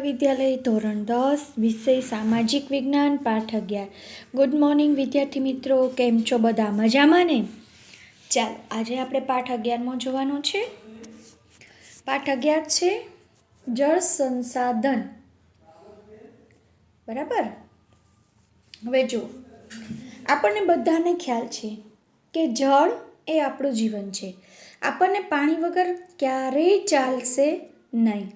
વિદ્યાલય ધોરણ દસ, વિષય સામાજિક વિજ્ઞાન, પાઠ અગિયાર. ગુડ મોર્નિંગ વિદ્યાર્થી મિત્રો. કેમ છો બધા? મજામાં ને? ચાલો, આજે આપણે પાઠ અગિયારમાં જોવાનો છે. પાઠ અગિયાર છે, જળ સંસાધન. બરાબર? હવે જુઓ. આપણને બધાને ખ્યાલ છે કે જળ એ આપણું જીવન છે. આપણને પાણી વગર ક્યારેય ચાલશે નહીં.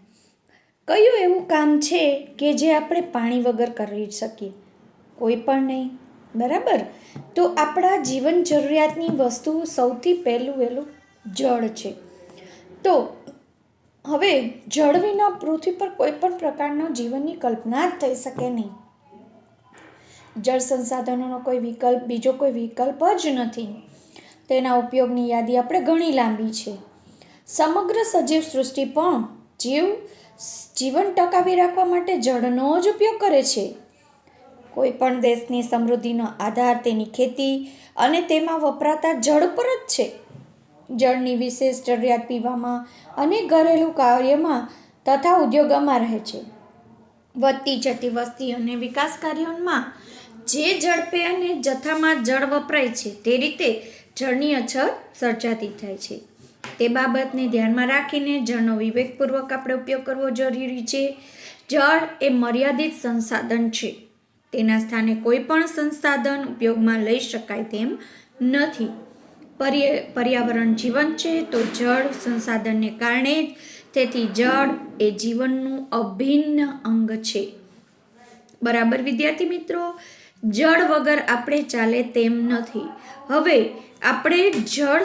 કયું એવું કામ છે કે જે આપણે પાણી વગર કરી શકીએ? કોઈ પણ નહીં. બરાબર? તો આપણા જીવન જરૂરિયાતની વસ્તુ સૌથી પહેલું વહેલું જળ છે. તો હવે જળ વિના પૃથ્વી પર કોઈ પણ પ્રકારના જીવનની કલ્પના જ થઈ શકે નહીં. જળ સંસાધનોનો કોઈ વિકલ્પ, બીજો કોઈ વિકલ્પ જ નથી. તેના ઉપયોગની યાદી આપણે ઘણી લાંબી છે. સમગ્ર સજીવ સૃષ્ટિ પણ જીવ જીવન ટકાવી રાખવા માટે જળનો જ ઉપયોગ કરે છે. કોઈ પણ દેશની સમૃદ્ધિનો આધાર તેની ખેતી અને તેમાં વપરાતા જળ પર જ છે. જળની વિશેષ જરૂરિયાત પીવામાં અને ઘરેલું કાર્યમાં તથા ઉદ્યોગોમાં રહે છે. વધતી જતી વસ્તી અને વિકાસ કાર્યોમાં જે ઝડપે અને જથ્થામાં જળ વપરાય છે, તે રીતે જળની અછત સર્જાતી થાય છે. તે બાબતને ધ્યાનમાં રાખીને જળનો વિવેકપૂર્વક આપણે ઉપયોગ કરવો જરૂરી છે. જળ એ મર્યાદિત સંસાધન છે. તેના સ્થાને કોઈ પણ સંસાધન ઉપયોગમાં લઈ શકાય તેમ નથી. પર્ય, પર્યાવરણ જીવન છે તો જળ સંસાધનને કારણે જ તેથી જળ એ જીવનનું અભિન્ન અંગ છે. બરાબર વિદ્યાર્થી મિત્રો? જળ વગર આપણે ચાલે તેમ નથી. હવે આપણે જળ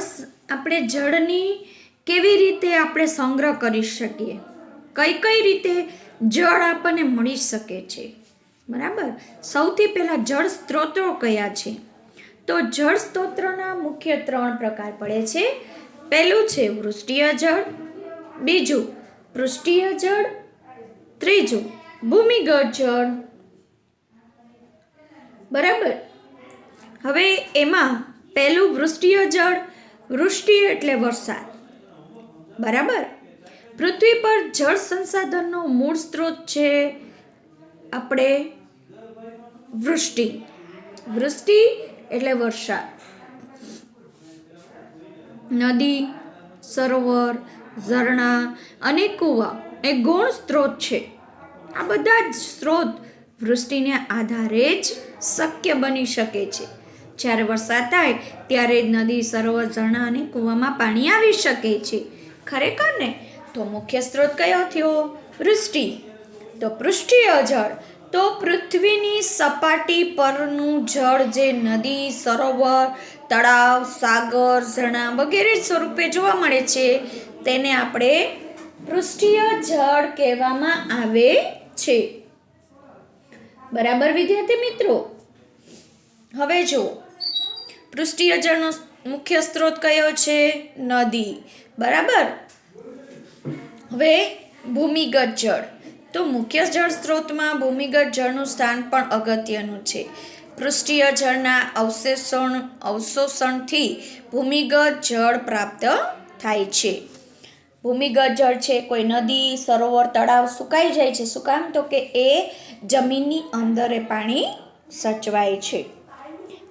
આપણે જળની કેવી રીતે આપણે સંગ્રહ કરી શકીએ? કઈ કઈ રીતે જળ આપણને મળી શકે છે? બરાબર? સૌથી પહેલાં જળ સ્ત્રોતો કયા છે? તો જળ સ્ત્રોતના મુખ્ય ત્રણ પ્રકાર પડે છે. પહેલું છે વૃષ્ટિય જળ, બીજું પૃષ્ઠીય જળ, ત્રીજું ભૂમિગત જળ. બરાબર? હવે એમાં પહેલું વૃષ્ટિય જળ વૃષ્ટિ એટલે વરસાદ. બરાબર? પૃથ્વી પર જળ સંસાધનનો મૂળ સ્ત્રોત છે આપણે વૃષ્ટિ. વૃષ્ટિ એટલે વરસાદ. નદી, સરોવર, ઝરણા અને કૂવા એ ગૌણ સ્ત્રોત છે. આ બધા જ સ્ત્રોત વૃષ્ટિને આધારે જ શક્ય બની શકે છે. જ્યારે વરસાદ થાય ત્યારે નદી, સરોવર, ઝરણા અને કૂવામાં પાણી આવી શકે છે. ખરેખર ને? તો મુખ્ય સ્ત્રોત કયો થયો? વૃષ્ટિ. તો પૃષ્ઠીય જળ. તો પૃથ્વીની સપાટી પરનું જળ જે નદી, સરોવર, તળાવ, સાગર, ઝરણા વગેરે સ્વરૂપે જોવા મળે છે, તેને આપણે પૃષ્ઠીય જળ કહેવામાં આવે છે. બરાબર વિદ્યાર્થી મિત્રો? હવે જો પૃષ્ઠીય જળનો મુખ્ય સ્ત્રોત કયો છે? નદી. બરાબર? હવે ભૂમિગત જળ. તો મુખ્ય જળ સ્ત્રોતમાં ભૂમિગત જળનું સ્થાન પણ અગત્યનું છે. પૃષ્ઠીય જળના અવશેષણ, અવશોષણથી ભૂમિગત જળ પ્રાપ્ત થાય છે. ભૂમિગત જળ છે, કોઈ નદી, સરોવર, તળાવ સુકાઈ જાય છે. શું કામ? તો કે એ જમીનની અંદર પાણી સચવાય છે.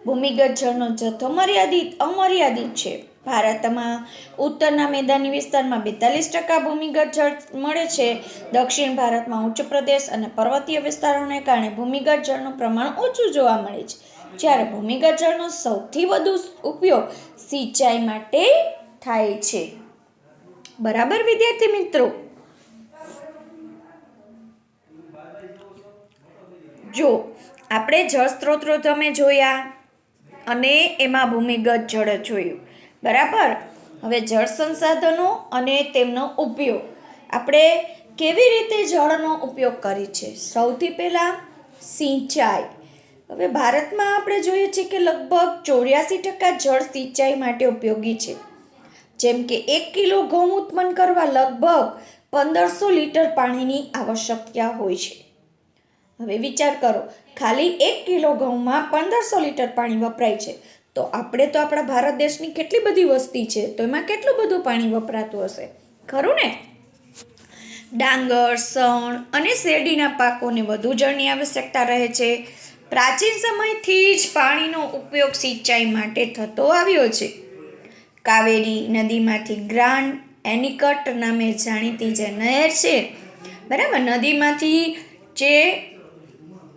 ભૂમિગત જળનો જથ્થો મર્યાદિત, અમર્યાદિત છે. ભારતમાં ઉત્તરના મેદાની વિસ્તારમાં બેતાલીસ ટકા ભૂમિગત જળ મળે છે. દક્ષિણ ભારતમાં ઉચ્ચ પ્રદેશ અને પર્વતીય વિસ્તારોને કારણે ભૂમિગત જળનું પ્રમાણ ઓછું જોવા મળે છે. જ્યારે ભૂમિગત જળનો સૌથી વધુ ઉપયોગ સિંચાઈ માટે થાય છે. બરાબર, વિદ્યાર્થી મિત્રો? જો, આપણે જળ સ્ત્રોતો તમે જોયા અને એમાં ભૂમિગત જળ જોયું. બરાબર? હવે જળ સંસાધનો અને તેમનો ઉપયોગ. આપણે કેવી રીતે જળનો ઉપયોગ કરી છે? સૌથી પહેલાં સિંચાઈ. હવે ભારતમાં આપણે જોઈએ છીએ કે લગભગ ચોર્યાસી ટકા જળ સિંચાઈ માટે ઉપયોગી છે. જેમ કે એક કિલો ઘઉં ઉત્પન્ન કરવા લગભગ પંદરસો લીટર પાણીની આવશ્યકતા હોય છે. હવે વિચાર કરો ખાલી એક કિલો ઘઉંમાં પંદરસો લીટર પાણી વપરાય છે. તો આપણે તો આપણા ભારત દેશની કેટલી બધી વસ્તી છે, તો એમાં કેટલું બધું પાણી વપરાતું હશે? ખરું ને? ડાંગર, સણ અને શેરડીના પાકોને વધુ જળની આવશ્યકતા રહે છે. પ્રાચીન સમયથી જ પાણીનો ઉપયોગ સિંચાઈ માટે થતો આવ્યો છે. કાવેરી નદીમાંથી ગ્રાન્ડ એનિકટ નામે જાણીતી જે નહેર છે, બરાબર? નદીમાંથી જે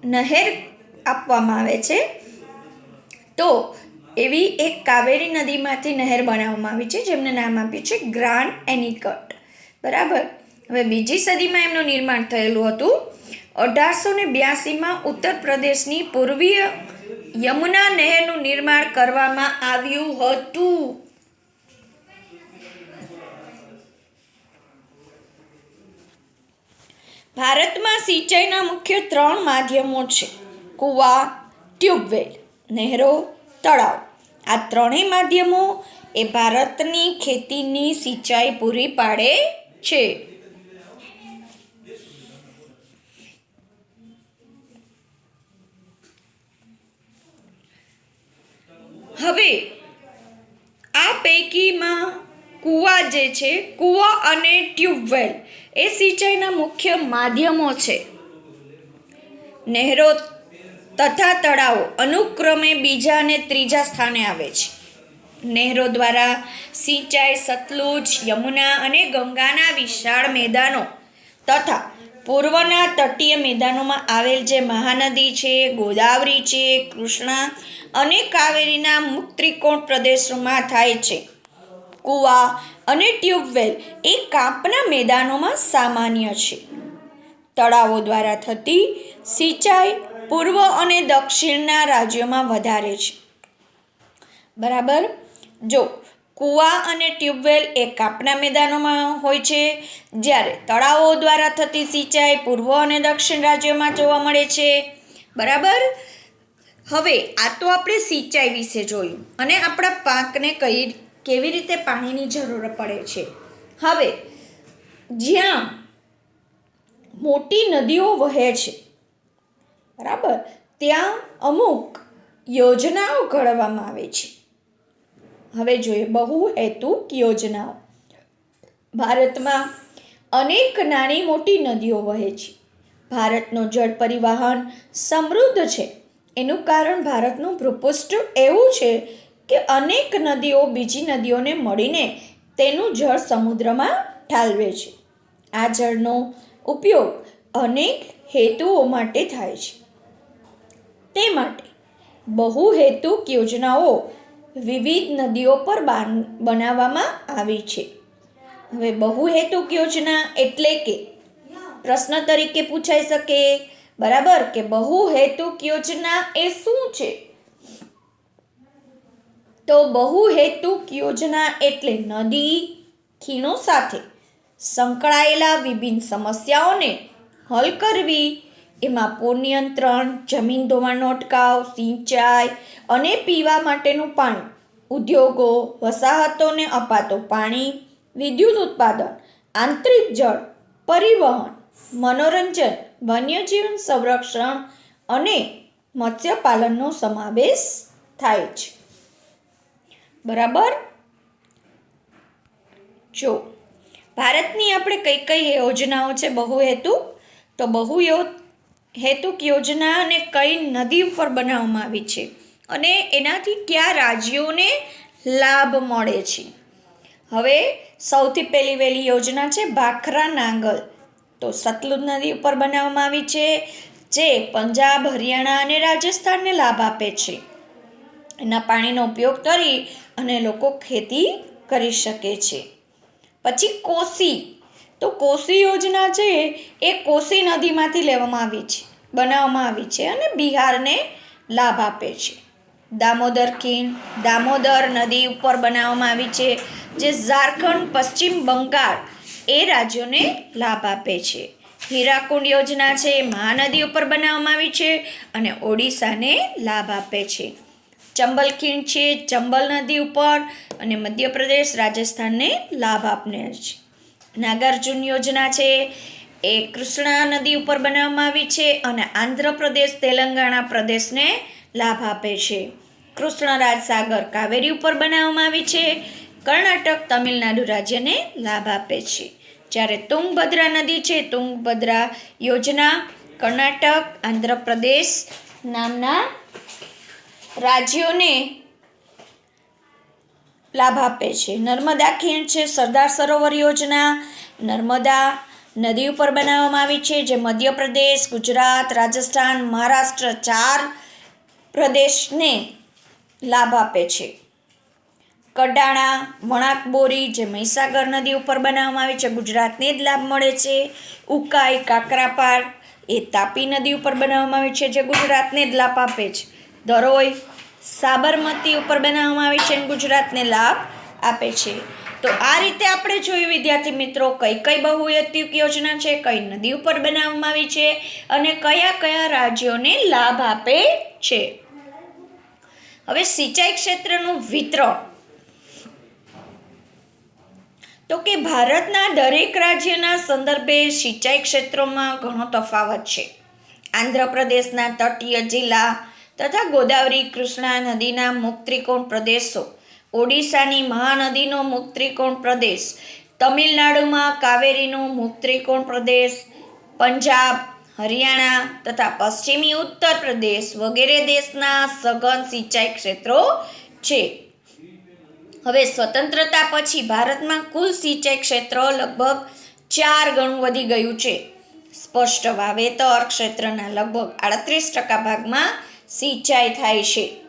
નહેર આપવામાં આવે છે. તો એવી એક કાવેરી નદીમાંથી નહેર બનાવવામાં આવી છે, જેમને નામ આપ્યું છે ગ્રાન્ડ એનિકટ. બરાબર? હવે બીજી સદીમાં એમનું નિર્માણ થયેલું હતું. અઢારસો ને બ્યાસીમાં ઉત્તર પ્રદેશની પૂર્વીય યમુના નહેરનું નિર્માણ કરવામાં આવ્યું હતું. ભારતમાં સિંચાઈના મુખ્ય ત્રણ માધ્યમો છે. કૂવા, ટ્યુબવેલ, નહેરો, તળાવ. આ ત્રણેય માધ્યમો એ ભારતની ખેતીની સિંચાઈ પૂરી પાડે છે. હવે આ પૈકીમાં કૂવા જે છે, કૂવા અને ટ્યુબવેલ, એ સિંચાઈના મુખ્ય માધ્યમો છે. નહેરો તથા તળાવો અનુક્રમે બીજા અને ત્રીજા સ્થાને આવે છે. નહેરો દ્વારા સિંચાઈ સતલુજ, યમુના અને ગંગાના વિશાળ મેદાનો તથા પૂર્વના તટીય મેદાનોમાં આવેલ જે મહાનદી છે, ગોદાવરી છે, કૃષ્ણા અને કાવેરીના મુક્ત્રિકોણ પ્રદેશોમાં થાય છે. કૂવા અને ટ્યુબવેલ એ કાંપના મેદાનોમાં સામાન્ય છે. તળાવો દ્વારા થતી સિંચાઈ પૂર્વ અને દક્ષિણના રાજ્યોમાં વધારે છે. બરાબર? જો કૂવા અને ટ્યુબવેલ એ કાપના મેદાનોમાં હોય છે, જ્યારે તળાવો દ્વારા થતી સિંચાઈ પૂર્વ અને દક્ષિણ રાજ્યોમાં જોવા મળે છે. બરાબર? હવે આ તો આપણે સિંચાઈ વિશે જોયું અને આપણા પાકને કઈ કેવી રીતે પાણીની જરૂર પડે છે? હવે, જ્યાં મોટી નદીઓ વહે છે, બરાબર, ત્યાં અમુક યોજનાઓ ઘડવામાં આવે છે. હવે જોઈએ બહુ હેતુક યોજનાઓ. ભારતમાં અનેક નાની મોટી નદીઓ વહે છે. ભારતનો જળ પરિવહન સમૃદ્ધ છે. એનું કારણ ભારતનું ભૂપૃષ્ઠ એવું છે કે અનેક નદીઓ બીજી નદીઓને મળીને તેનું જળ સમુદ્રમાં ઠાલવે છે. આ જળનો ઉપયોગ અનેક હેતુઓ માટે થાય છે. તે માટે બહુહેતુક યોજનાઓ વિવિધ નદીઓ પર બાન- બનાવવામાં આવી છે. હવે બહુહેતુક યોજના એટલે કે પ્રશ્ન તરીકે પૂછાઈ શકે, બરાબર? કે બહુહેતુક યોજના એ શું છે? તો બહુહેતુક યોજના એટલે નદી, ખીણો સાથે સંકળાયેલા વિભિન્ન સમસ્યાઓને હલ કરવી. એમાં પૂર નિયંત્રણ જમીન ધોવાનો અટકાવ, સિંચાઈ અને પીવા માટેનું પાણી, ઉદ્યોગો વસાહતોને અપાતું પાણી, વિદ્યુત ઉત્પાદન, આંતરિક જળ, પરિવહન, મનોરંજન, વન્યજીવન સંરક્ષણ અને મત્સ્યપાલનનો સમાવેશ થાય છે. બરાબર? જો, ભારતની આપણે કઈ કઈ યોજનાઓ છે બહુહેતુ? તો બહુ હેતુક યોજના અને કઈ નદી ઉપર બનાવવામાં આવી છે અને એનાથી કયા રાજ્યોને લાભ મળે છે? હવે સૌથી પહેલી વહેલી યોજના છે ભાખરા નાંગલ. તો સતલુજ નદી ઉપર બનાવવામાં આવી છે જે પંજાબ, હરિયાણા અને રાજસ્થાનને લાભ આપે છે. એના પાણીનો ઉપયોગ કરી અને લોકો ખેતી કરી શકે છે. પછી કોસી. તો કોસી યોજના છે એ કોસી નદીમાંથી લેવામાં આવી છે, બનાવવામાં આવી છે અને બિહારને લાભ આપે છે. દામોદર ખીણ, દામોદર નદી ઉપર બનાવવામાં આવી છે, જે ઝારખંડ, પશ્ચિમ બંગાળ એ રાજ્યોને લાભ આપે છે. હીરાકુંડ યોજના છે મહાનદી ઉપર બનાવવામાં આવી છે અને ઓડિશાને લાભ આપે છે. ચંબલ ખીણ છે, ચંબલ નદી ઉપર અને મધ્યપ્રદેશ રાજસ્થાનને લાભ આપને છે નાગાર્જુન યોજના છે, એ કૃષ્ણા નદી ઉપર બનાવવામાં આવી છે અને આંધ્રપ્રદેશ, તેલંગાણા પ્રદેશને લાભ આપે છે. કૃષ્ણરાજ સાગર કાવેરી ઉપર બનાવવામાં આવી છે, કર્ણાટક તમિલનાડુ રાજ્યને લાભ આપે છે. જ્યારે તુંગભદ્રા નદી છે, તુંગભદ્રા યોજના કર્ણાટક, આંધ્રપ્રદેશ નામના રાજ્યોને લાભ આપે છે. નર્મદા ખીણ છે, સરદાર સરોવર યોજના. નર્મદા નદી ઉપર બનાવવામાં આવી છે, જે મધ્યપ્રદેશ, ગુજરાત, રાજસ્થાન, મહારાષ્ટ્ર ચાર પ્રદેશને લાભ આપે છે. કડાણા, વણાકબોરી જે મહીસાગર નદી ઉપર બનાવવામાં આવી છે, ગુજરાતને જ લાભ મળે છે. ઉકાઈ, કાકરાપાર એ તાપી નદી ઉપર બનાવવામાં આવી છે, જે ગુજરાતને જ લાભ આપે છે. ધરોઈ સાબરમતી ઉપર બનાવવામાં આવી છે અને ગુજરાતને લાભ આપે છે. તો આ રીતે આપણે જોયું, વિદ્યાર્થી મિત્રો, કઈ કઈ બહુહેતુક યોજના છે, કઈ નદી ઉપર બનાવવામાં આવી છે અને કયા કયા રાજ્યોને લાભ આપે છે. હવે સિંચાઈ ક્ષેત્રનું વિતરણ. તો કે ભારતના દરેક રાજ્યના સંદર્ભે સિંચાઈ ક્ષેત્રોમાં ઘણો તફાવત છે. આંધ્રપ્રદેશના તટીય જિલ્લા તથા ગોદાવરી કૃષ્ણા નદીના મુક્ત્રિકોણ પ્રદેશો, ઓડિશાની મહાનદીનો મુક્ત્રિકોણ પ્રદેશ, તમિલનાડુમાં કાવેરીનો મુક્ત્રિકોણ પ્રદેશ, પંજાબ, હરિયાણા તથા પશ્ચિમી ઉત્તર પ્રદેશ વગેરે દેશના સઘન સિંચાઈ ક્ષેત્રો છે. હવે સ્વતંત્રતા પછી ભારતમાં કુલ સિંચાઈ ક્ષેત્ર લગભગ ચાર ગણું વધી ગયું છે. સ્પષ્ટ વાવેતર ક્ષેત્રના લગભગ આડત્રીસ ટકા ભાગમાં સિંચાઈ થાય છે.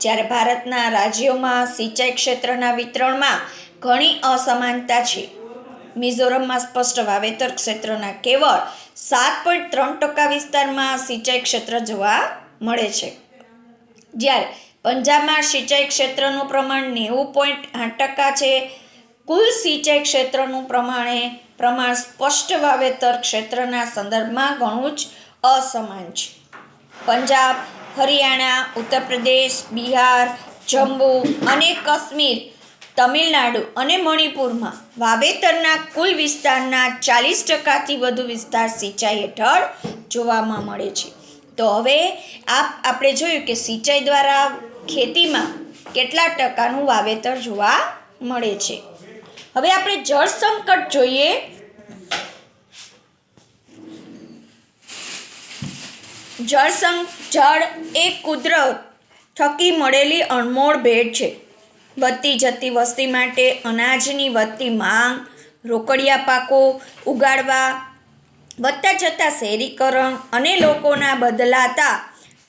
જ્યારે ભારતના રાજ્યોમાં સિંચાઈ ક્ષેત્રના વિતરણમાં ઘણી અસમાનતા છે. મિઝોરમમાં સ્પષ્ટ વાવેતર ક્ષેત્રના કેવળ સાત પોઈન્ટ ત્રણ ટકા વિસ્તારમાં સિંચાઈ ક્ષેત્ર જોવા મળે છે. જ્યારે પંજાબમાં સિંચાઈ ક્ષેત્રનું પ્રમાણ નેવું પોઈન્ટ આઠ ટકા છે. કુલ સિંચાઈ ક્ષેત્રનું પ્રમાણે પ્રમાણ સ્પષ્ટ વાવેતર ક્ષેત્રના સંદર્ભમાં ઘણું જ અસમાન છે. પંજાબ, હરિયાણા ઉત્તર પ્રદેશ બિહાર, જમ્મુ અને કાશ્મીર, તમિલનાડુ અને મણિપુરમાં વાવેતરના કુલ વિસ્તારના ચાલીસ ટકાથી વધુ વિસ્તાર સિંચાઈ હેઠળ જોવામાં મળે છે. તો હવે આપ આપણે જોયું કે સિંચાઈ દ્વારા ખેતીમાં કેટલા ટકાનું વાવેતર જોવા મળે છે. હવે આપણે જળ સંકટ જોઈએ જળ સં જળ એ કુદરત થકી મળેલી અણમોળ ભેટ છે. વધતી જતી વસ્તી માટે અનાજની વધતી માંગ, રોકડિયા પાકો ઉગાડવા, વધતા જતા શહેરીકરણ અને લોકોના બદલાતા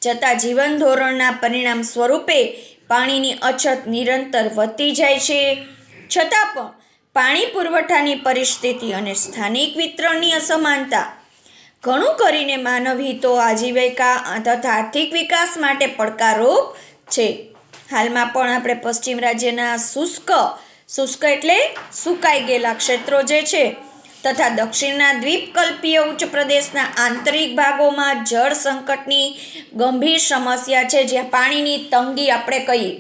જતા જીવન ધોરણના પરિણામ સ્વરૂપે પાણીની અછત નિરંતર વધતી જાય છે. છતાં પણ પાણી પુરવઠાની પરિસ્થિતિ અને સ્થાનિક વિતરણની અસમાનતા ઘણું કરીને માનવ હિતો આજીવિકા તથા આર્થિક વિકાસ માટે પડકારરૂપ છે. હાલમાં પણ આપણે પશ્ચિમ રાજ્યના શુષ્ક શુષ્ક એટલે સુકાઈ ગયેલા ક્ષેત્રો જે છે તથા દક્ષિણના દ્વીપકલ્પીય ઉચ્ચ પ્રદેશના આંતરિક ભાગોમાં જળ સંકટની ગંભીર સમસ્યા છે, જ્યાં પાણીની તંગી આપણે કહીએ.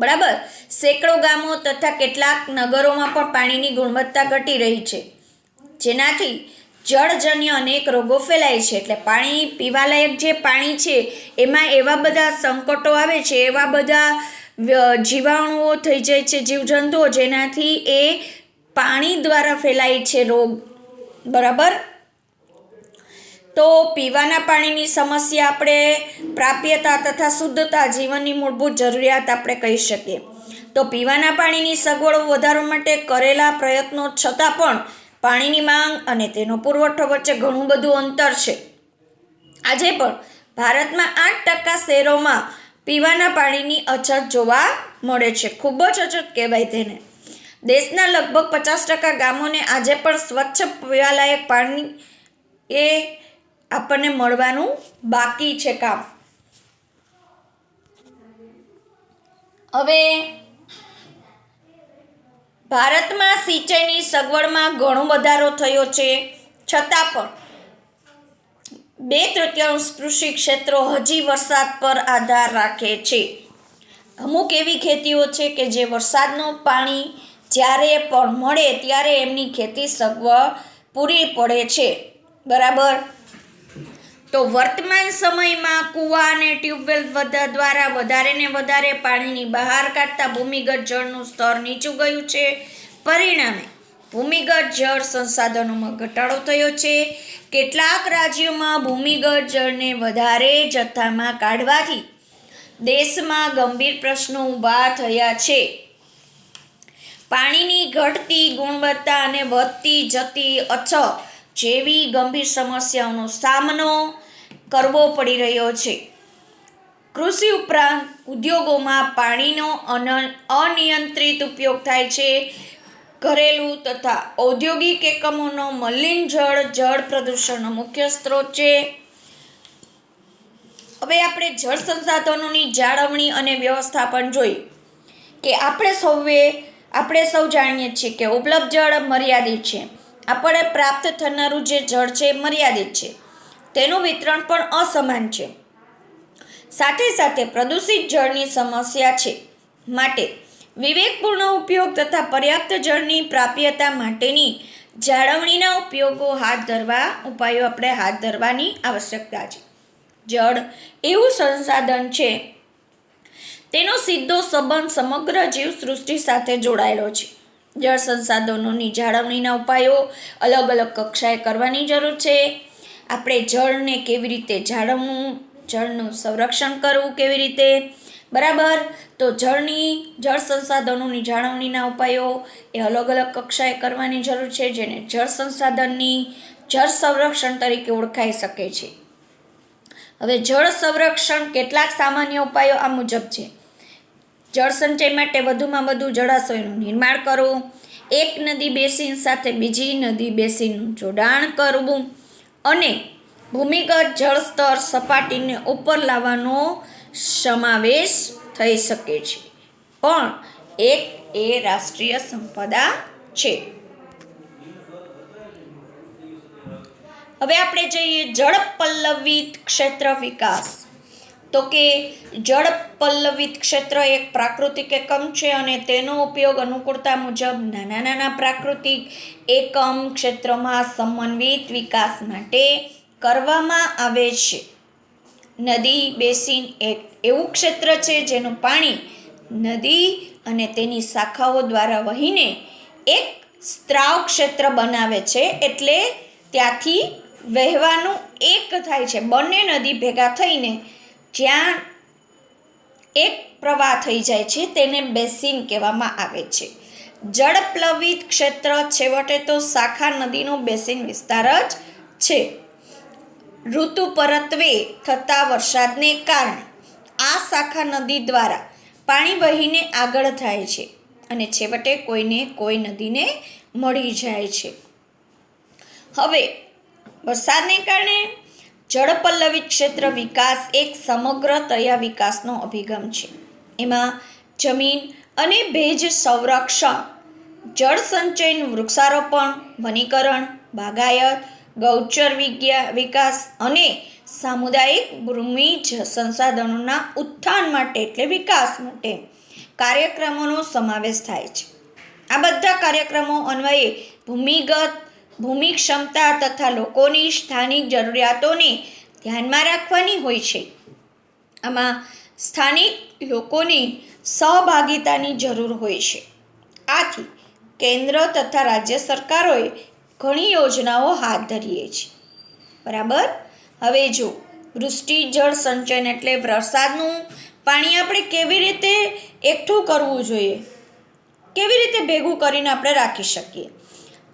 બરાબર? સેંકડો ગામો તથા કેટલાક નગરોમાં પણ પાણીની ગુણવત્તા ઘટી રહી છે. જેનાથી જળજન્ય અનેક રોગો ફેલાય છે. એટલે પાણી પીવાલાયક જે પાણી છે, એમાં એવા બધા સંકટો આવે છે, એવા બધા જીવાણુઓ થઈ જાય છે, જીવજંતુઓ, જેનાથી એ પાણી દ્વારા ફેલાય છે રોગ. બરાબર? તો પીવાના પાણીની સમસ્યા આપણે પ્રાપ્યતા તથા શુદ્ધતા જીવનની મૂળભૂત જરૂરિયાત આપણે કહી શકીએ. તો પીવાના પાણીની સગવડો વધારવા માટે કરેલા પ્રયત્નો છતાં પણ પાણીની માંગ અને તેનો પુરવઠો વચ્ચે ઘણું બધું અંતર છે. આજે પણ ભારતમાં આઠ ટકા શહેરોમાં પીવાના પાણીની અછત જોવા મળે છે. ખૂબ જ અછત કહેવાય તેને. દેશના લગભગ પચાસ ટકા ગામોને આજે પણ સ્વચ્છ પીવાલાયક પાણી એ આપણને મળવાનું બાકી છે કામ. હવે ભારતમાં સિંચાઈની સગવડમાં ઘણો વધારો થયો છે. છતાં પણ બે તૃતીયાંશ કૃષિ ક્ષેત્રો હજી વરસાદ પર આધાર રાખે છે. અમુક એવી ખેતીઓ છે કે જે વરસાદનું પાણી જ્યારે પણ મળે ત્યારે એમની ખેતી સગવડ પૂરી પડે છે. બરાબર? તો વર્તમાન સમયમાં કૂવા અને ટ્યુબવેલ દ્વારા વધારે ને વધારે પાણીની બહાર કાઢતા ભૂમિગત જળનું સ્તર નીચું ગયું છે. પરિણામે ભૂમિગત જળ સંસાધનોમાં ઘટાડો થયો છે. કેટલાક રાજ્યોમાં ભૂમિગત જળને વધારે જથ્થામાં કાઢવાથી દેશમાં ગંભીર પ્રશ્નો ઊભા થયા છે. પાણીની ઘટતી ગુણવત્તા અને વધતી જતી અછત જેવી ગંભીર સમસ્યાઓનો સામનો કરવો પડી રહ્યો છે. કૃષિ ઉપરાંત ઉદ્યોગોમાં પાણીનો અન- અનિયંત્રિત ઉપયોગ થાય છે. ઘરેલું તથા ઔદ્યોગિક એકમોનો મલિન જળ જળ પ્રદૂષણનો મુખ્ય સ્ત્રોત છે. હવે આપણે જળ સંસાધનોની જાળવણી અને વ્યવસ્થાપન જોઈ. કે આપણે સૌએ, આપણે સૌ જાણીએ છીએ કે ઉપલબ્ધ જળ મર્યાદિત છે. આપણે પ્રાપ્ત થનારું જે જળ છે એ મર્યાદિત છે. તેનું વિતરણ પણ અસમાન છે. સાથે સાથે પ્રદૂષિત જળની સમસ્યા છે માટે વિવેકપૂર્ણ ઉપયોગ તથા પર્યાપ્ત જળની પ્રાપ્યતા માટેની જાળવણીના ઉપયોગો હાથ ધરવા, ઉપાયો આપણે હાથ ધરવાની આવશ્યકતા છે. જળ એવું સંસાધન છે, તેનો સીધો સંબંધ સમગ્ર જીવસૃષ્ટિ સાથે જોડાયેલો છે. જળ સંસાધનોની જાળવણીના ઉપાયો અલગ અલગ કક્ષાએ કરવાની જરૂર છે. આપણે જળને કેવી રીતે જાળવવું, જળનું સંરક્ષણ કરવું કેવી રીતે? બરાબર? તો જળની, જળ સંસાધનોની જાળવણીના ઉપાયો એ અલગ અલગ કક્ષાએ કરવાની જરૂર છે, જેને જળ સંસાધનની જળ સંરક્ષણ તરીકે ઓળખાઈ શકે છે. હવે જળ સંરક્ષણ કેટલાક સામાન્ય ઉપાયો આ મુજબ છે. જળ સંચય માટે વધુમાં વધુ જળાશયનું નિર્માણ કરવું, એક નદી બેસીન સાથે બીજી નદી બેસીનનું જોડાણ કરવું અને ભૂમિગત જળસ્તર સપાટીને ઉપર લાવવાનો સમાવેશ થઈ શકે છે. પણ એક એ રાષ્ટ્રીય સંપદા છે. હવે આપણે જઈએ જળ પલ્લવિત ક્ષેત્ર વિકાસ. તો કે જળ પલ્લવિત ક્ષેત્ર એક પ્રાકૃતિક એકમ છે અને તેનો ઉપયોગ અનુકૂળતા મુજબ નાના નાના પ્રાકૃતિક એકમ ક્ષેત્રમાં સમન્વિત વિકાસ માટે કરવામાં આવે છે. નદી બેસિન એક એવું ક્ષેત્ર છે જેનું પાણી નદી અને તેની શાખાઓ દ્વારા વહીને એક સ્ત્રાવ ક્ષેત્ર બનાવે છે એટલે ત્યાંથી વહેવાનું એક થાય છે. બંને નદી ભેગા થઈને જ્યાં એક પ્રવાહ થઈ જાય છે, તેને બેસિન કહેવામાં આવે છે. જળપ્લવિત ક્ષેત્ર છેવટે તો શાખા નદીનો બેસિન વિસ્તાર જ છે. ઋતુ પરત્વે થતા વરસાદને કારણે આ શાખા નદી દ્વારા પાણી વહીને આગળ થાય છે અને છેવટે કોઈને કોઈ નદીને મળી જાય છે. હવે વરસાદને કારણે જળપલ્લવિત ક્ષેત્ર વિકાસ એક સમગ્ર તયા વિકાસનો અભિગમ છે. એમાં જમીન અને ભેજ સંરક્ષણ, જળ સંચયનું વૃક્ષારોપણ, વનીકરણ, બાગાયત, ગૌચર વિજ્ઞા વિકાસ અને સામુદાયિક ભૂમિ સંસાધનોના ઉત્થાન માટે એટલે વિકાસ માટે કાર્યક્રમોનો સમાવેશ થાય છે. આ બધા કાર્યક્રમો અન્વયે ભૂમિગત ભૂમિ ક્ષમતા તથા લોકોની સ્થાનિક જરૂરિયાતોને ધ્યાનમાં રાખવાની હોય છે. આમાં સ્થાનિક લોકોની સહભાગિતાની જરૂર હોય છે. આથી કેન્દ્ર તથા રાજ્ય સરકારોએ ઘણી યોજનાઓ હાથ ધરીએ છે. બરાબર? હવે જો વૃષ્ટિ, જળ સંચયન એટલે વરસાદનું પાણી આપણે કેવી રીતે એકઠું કરવું જોઈએ? કેવી રીતે ભેગું કરીને આપણે રાખી શકીએ?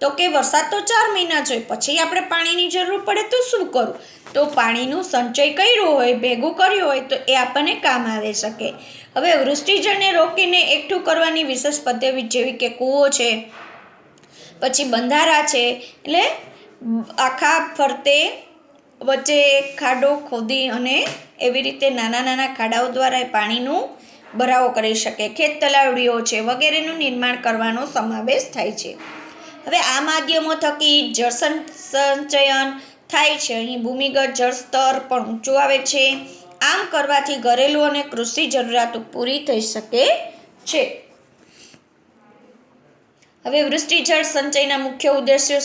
તો કે વરસાદ તો ચાર મહિના હોય, પછી આપણે પાણીની જરૂર પડે તો શું કરવું તો પાણીનું સંચય કર્યું હોય, ભેગું કર્યું હોય, તો એ આપણને કામ આવે શકે. હવે વૃષ્ટિજળને રોકીને એકઠું કરવાની વિશેષ પદ્ધતિ જેવી કે કૂવો છે, પછી બંધારા છે, એટલે આખા ફરતે વચ્ચે ખાડો ખોદી અને એવી રીતે નાના નાના ખાડાઓ દ્વારા એ પાણીનું ભરાવો કરી શકે. ખેત તલાવડીઓ છે વગેરેનું નિર્માણ કરવાનો સમાવેશ થાય છે. હવે આ માધ્યમો થકી જળ સંચયન થાય છે. અહીં ભૂમિગત જળ સ્તર પણ ઊંચું આવે છે. આમ કરવાથી ઘરેલું અને કૃષિ જરૂરિયાતો પૂરી થઈ શકે છે. હવે વૃષ્ટિ જળ સંચયના મુખ્ય ઉદ્દેશ્યો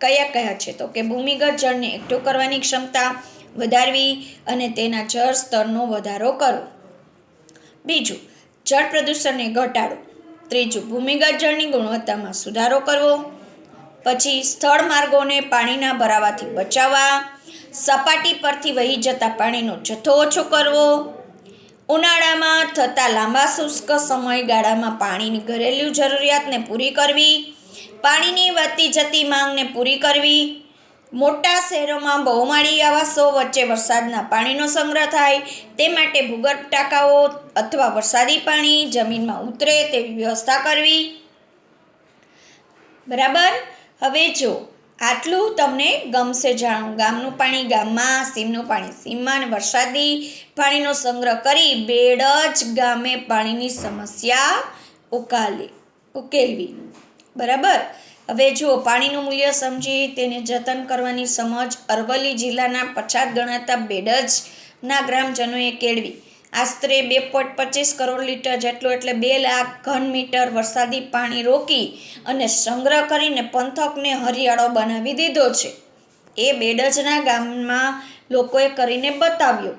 કયા કયા છે? તો કે ભૂમિગત જળને એકઠું કરવાની ક્ષમતા વધારવી અને તેના જળ સ્તરનો વધારો કરવો. બીજું, જળ પ્રદૂષણને ઘટાડવું ત્રીજું, ભૂમિગત જળની ગુણવત્તામાં સુધારો કરવો. પછી સ્થળ માર્ગોને પાણીના ભરાવાથી બચાવવા. સપાટી પરથી વહી જતા પાણીનો જથ્થો ઓછો કરવો. ઉનાળામાં થતા લાંબા શુષ્ક સમયગાળામાં પાણીની ઘરેલું જરૂરિયાતને પૂરી કરવી. પાણીની વધતી જતી માંગને પૂરી કરવી. મોટા શહેરોમાં બહુમાળી આવાસો વચ્ચે વરસાદના પાણીનો સંગ્રહ થાય, તે માટે ભૂગર્ભ ટાંકાઓ અથવા વરસાદી પાણી જમીનમાં ઉતરે તેવી વ્યવસ્થા કરવી. બરાબર? હવે જો, આટલું તમને ગમશે જાણો. ગામનું પાણી ગામમાં, સીમનું પાણી સીમમાં વરસાદી પાણીનો સંગ્રહ કરી બેડ જ ગામે પાણીની સમસ્યા ઉકાલી, ઉકેલવી. બરાબર? હવે જો પાણીનું મૂલ્ય સમજી તેને જતન કરવાની સમજ અરવલ્લી જિલ્લાના પછાત ગણાતા બેડજના ગ્રામજનોએ કેળવી. આશરે બે પોઈન્ટ પચીસ કરોડ લીટર જેટલું એટલે બે લાખ ઘન મીટર વરસાદી પાણી રોકી અને સંગ્રહ કરીને પંથકને હરિયાળો બનાવી દીધો છે. એ બેડજના ગામમાં લોકોએ કરીને બતાવ્યું.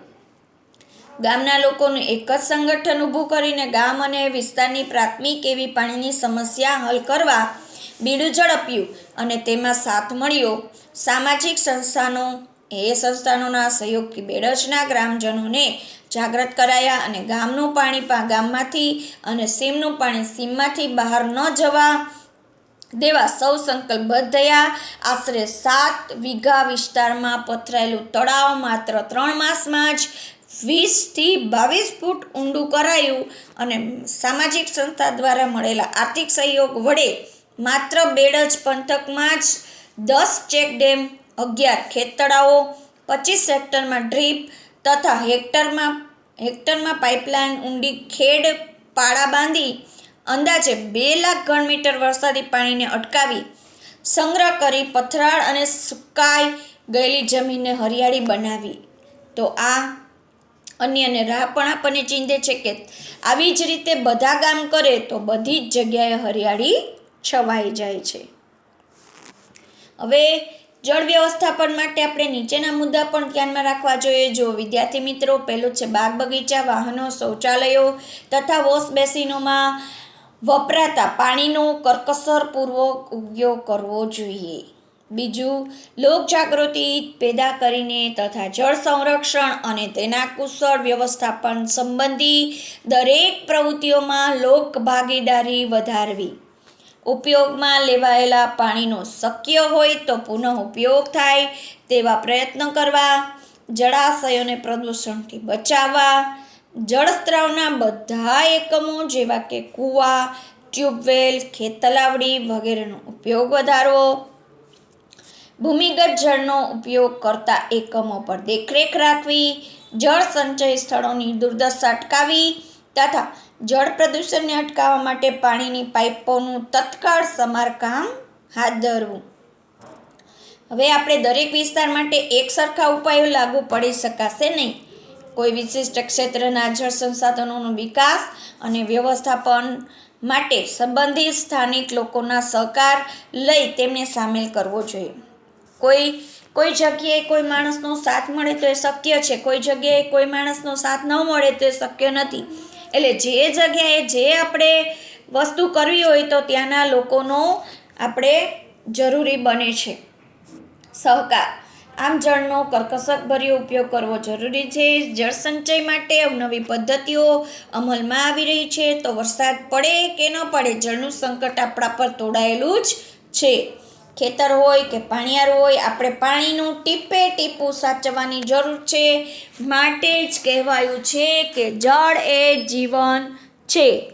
ગામના લોકોનું એક જ સંગઠન ઊભું કરીને ગામ અને વિસ્તારની પ્રાથમિક એવી પાણીની સમસ્યા હલ કરવા બીડું ઝડપ્યું અને તેમાં સાથ મળ્યો. સામાજિક સંસ્થાનો, એ સંસ્થાનોના સહયોગથી બેડજના ગ્રામજનોને જાગૃત કરાયા અને ગામનું પાણી પણ ગામમાંથી અને સીમનું પાણી સીમમાંથી બહાર ન જવા દેવા સૌ સંકલ્પબદ્ધ થયા. આશરે સાત વીઘા વિસ્તારમાં પથરાયેલું તળાવ માત્ર ત્રણ માસમાં જ વીસથી બાવીસ ફૂટ ઊંડું કરાયું અને સામાજિક સંસ્થા દ્વારા મળેલા આર્થિક સહયોગ વડે માત્ર બેડજ પંથકમાં જ દસ ચેક ડેમ, અગિયાર ખેત પચીસ હેક્ટરમાં ડ્રીપ તથા હેક્ટરમાં હેક્ટરમાં પાઇપલાઇન, ઊંડી ખેડ, પાળા બાંધી, અંદાજે બે લાખ ઘન મીટર વરસાદી પાણીને અટકાવી, સંગ્રહ કરી પથરાળ અને સુકાઈ ગયેલી જમીનને હરિયાળી બનાવી. તો આ અન્યને રાહ પણ આપણને ચિંધે છે કે આવી જ રીતે બધા કામ કરે તો બધી જ જગ્યાએ હરિયાળી છવાઈ જાય છે. હવે જળ વ્યવસ્થાપન માટે આપણે નીચેના મુદ્દા પણ ધ્યાનમાં રાખવા જોઈએ. જો વિદ્યાર્થી મિત્રો, પહેલું છે બાગ બગીચા, વાહનો, શૌચાલયો તથા વોશ બેસિનોમાં વપરાતા પાણીનો કરકસરપૂર્વક ઉપયોગ કરવો જોઈએ. બીજું, લોકજાગૃતિ પેદા કરીને તથા જળ સંરક્ષણ અને તેના કુશળ વ્યવસ્થાપન સંબંધી દરેક પ્રવૃત્તિઓમાં લોક ભાગીદારી વધારવી. ઉપયોગમાં લેવાયેલા પાણીનો શક્ય હોય તો પુનઃ ઉપયોગ થાય તેવા પ્રયત્ન કરવા, જળાશયોને પ્રદૂષણથી બચાવવા જળસ્ત્રાવના બધા એકમો જેવા કે કૂવા, ટ્યુબવેલ, ખેતલાવડી વગેરેનો ઉપયોગ વધારવો. ભૂમિગત જળનો ઉપયોગ કરતા એકમો પર દેખરેખ રાખવી, જળ સંચય સ્થળોની દુર્દશા અટકાવી તથા જળ પ્રદૂષણને અટકાવવા માટે પાણીની પાઇપોનું તત્કાળ સમારકામ હાથ ધરવું. હવે આપણે દરેક વિસ્તાર માટે એક સરખા ઉપાયો લાગુ પડી શકાશે નહીં. કોઈ વિશિષ્ટ ક્ષેત્રના જળ સંસાધનોનો વિકાસ અને વ્યવસ્થાપન માટે સંબંધિત સ્થાનિક લોકોના સહકાર લઈ તેમને સામેલ કરવો જોઈએ. કોઈ કોઈ જગ્યાએ કોઈ માણસનો સાથ મળે તો એ શક્ય છે. કોઈ જગ્યાએ કોઈ માણસનો સાથ ન મળે તો એ શક્ય નથી. એટલે જે જગ્યાએ જે આપણે વસ્તુ કરવી હોય તો ત્યાંના લોકોનો આપણે જરૂરી બને છે. સહકાર. આમ જળનો કર્કશકભર્યો ઉપયોગ કરવો જરૂરી છે. જળ સંચય માટે અવનવી પદ્ધતિઓ અમલમાં આવી રહી છે. તો વરસાદ પડે કે ન પડે જળનું સંકટ આપણા પર તોડાયેલું જ છે. ખેતર હોય કે પાણિયાર હોય, આપણે પાણીનું ટીપે ટીપું સાચવવાની જરૂર છે. માટે જ કહેવાયું છે કે જળ એ જીવન છે.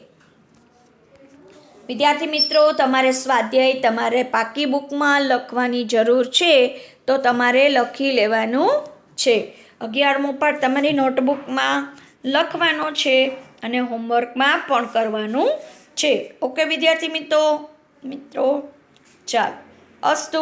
વિદ્યાર્થી મિત્રો, તમારે સ્વાધ્યાય તમારે પાકી બુકમાં લખવાની જરૂર છે, તો તમારે લખી લેવાનું છે. અગિયારમું પણ તમારી નોટબુકમાં લખવાનો છે અને હોમવર્કમાં પણ કરવાનું છે. ઓકે, વિદ્યાર્થી મિત્રો? મિત્રો, ચાલો. अस्तु